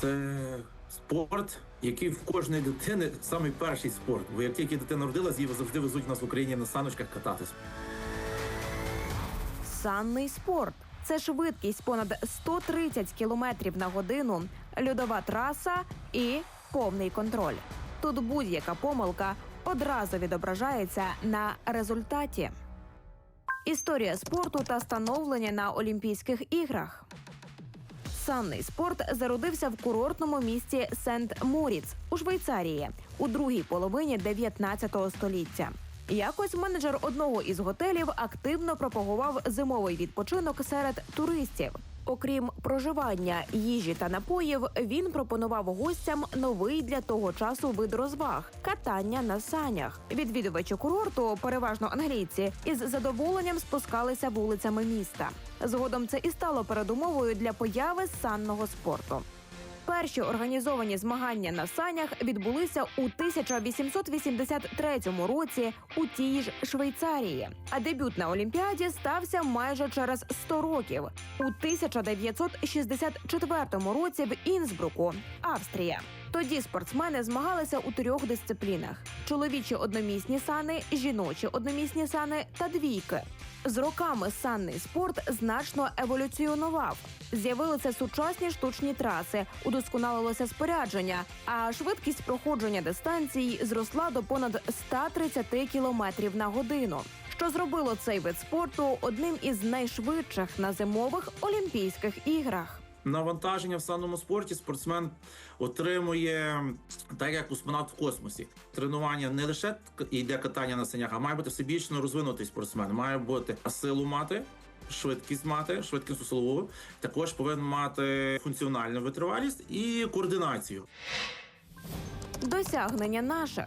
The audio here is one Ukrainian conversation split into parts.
Це спорт, який в кожної дитини самий перший спорт. Бо як тільки дитина народилась, її завжди везуть нас в Україні на саночках кататись. Санний спорт це швидкість понад 130 км на годину, льодова траса і повний контроль. Тут будь-яка помилка одразу відображається на результаті. Історія спорту та становлення на Олімпійських іграх. Санний спорт зародився в курортному місті Сент Моріц у Швейцарії у другій половині 19 століття. Якось менеджер одного із готелів активно пропагував зимовий відпочинок серед туристів. Окрім проживання, їжі та напоїв, він пропонував гостям новий для того часу вид розваг катання на санях. Відвідувачі курорту, переважно англійці, із задоволенням спускалися вулицями міста. Згодом це і стало передумовою для появи санного спорту. Перші організовані змагання на санях відбулися у 1883 році у тій ж Швейцарії. А дебют на Олімпіаді стався майже через 100 років у 1964 році в Інсбруку, Австрія. Тоді спортсмени змагалися у трьох дисциплінах: чоловічі одномісні сани, жіночі одномісні сани та двійки. З роками санний спорт значно еволюціонував. З'явилися сучасні штучні траси, удосконалилося спорядження, а швидкість проходження дистанцій зросла до понад 130 кілометрів на годину, що зробило цей вид спорту одним із найшвидших на зимових Олімпійських іграх. Навантаження в санному спорті спортсмен отримує так, як космонавт в космосі. Тренування не лише йде катання на санях, а має бути всебічно розвинутий спортсмен. Має бути силу мати. Швидкість мати, швидкість силову, також повинен мати функціональну витривалість і координацію. Досягнення наших.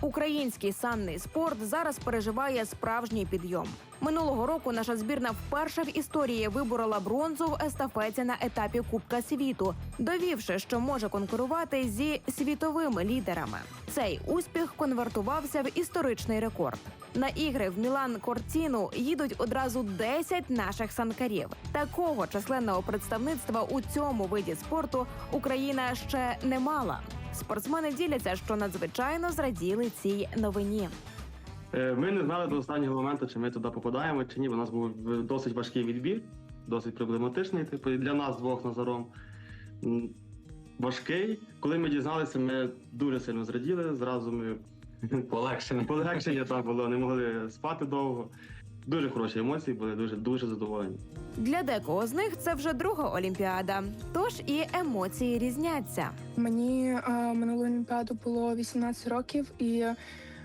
Український санний спорт зараз переживає справжній підйом. Минулого року наша збірна вперше в історії виборола бронзу в естафеті на етапі Кубка світу, довівши, що може конкурувати зі світовими лідерами. Цей успіх конвертувався в історичний рекорд. На ігри в Мілан Кортіну їдуть одразу 10 наших санкарів. Такого численного представництва у цьому виді спорту Україна ще не мала. Спортсмени діляться, що надзвичайно зраділи цій новині. Е, Ми не знали до останнього моменту, чи ми туди попадаємо, чи ні. У нас був досить важкий відбір, досить проблематичний, типу, і для нас двох Назаром. Важкий. Коли ми дізналися, ми дуже сильно зраділи. Зразу ми Полегшення. полегшення там було, не могли спати довго. Дуже хороші емоції були, дуже дуже задоволені. Для декого з них це вже друга олімпіада, тож і емоції різняться. Мені е, минулу олімпіаду було 18 років, і, е,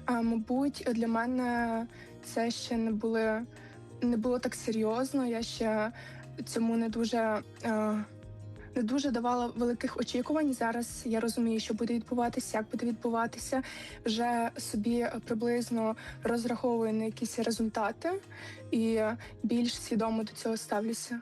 мабуть, для мене це ще не були не було так серйозно. Я ще цьому не дуже. Е, не дуже давала великих очікувань. Зараз я розумію, що буде відбуватися, як буде відбуватися. Вже собі приблизно розраховую на якісь результати і більш свідомо до цього ставлюся.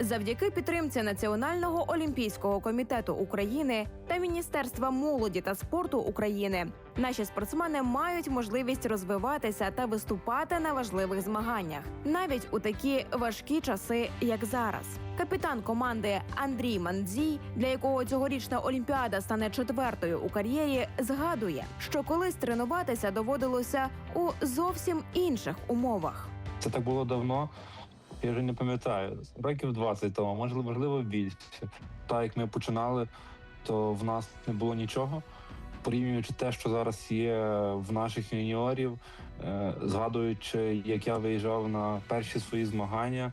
Завдяки підтримці Національного олімпійського комітету України та Міністерства молоді та спорту України наші спортсмени мають можливість розвиватися та виступати на важливих змаганнях, навіть у такі важкі часи, як зараз. Капітан команди Андрій Мандзій, для якого цьогорічна олімпіада стане четвертою у кар'єрі, згадує, що колись тренуватися доводилося у зовсім інших умовах. Це так було давно. Я вже не пам'ятаю. Років 20 тому, можливо, можливо, більше. Так як ми починали, то в нас не було нічого. Порівнюючи те, що зараз є в наших юніорів, е, згадуючи, як я виїжджав на перші свої змагання,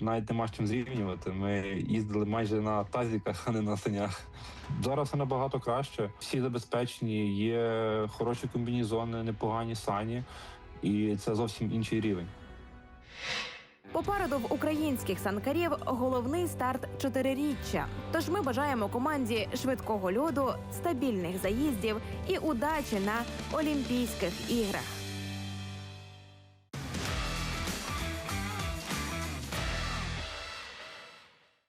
навіть нема з чим зрівнювати. Ми їздили майже на тазіках, а не на санях. Зараз все набагато краще. Всі забезпечені, є хороші комбінізони, непогані сані, і це зовсім інший рівень. Попереду в українських санкарів головний старт чотириріччя. Тож ми бажаємо команді швидкого льоду, стабільних заїздів і удачі на Олімпійських іграх.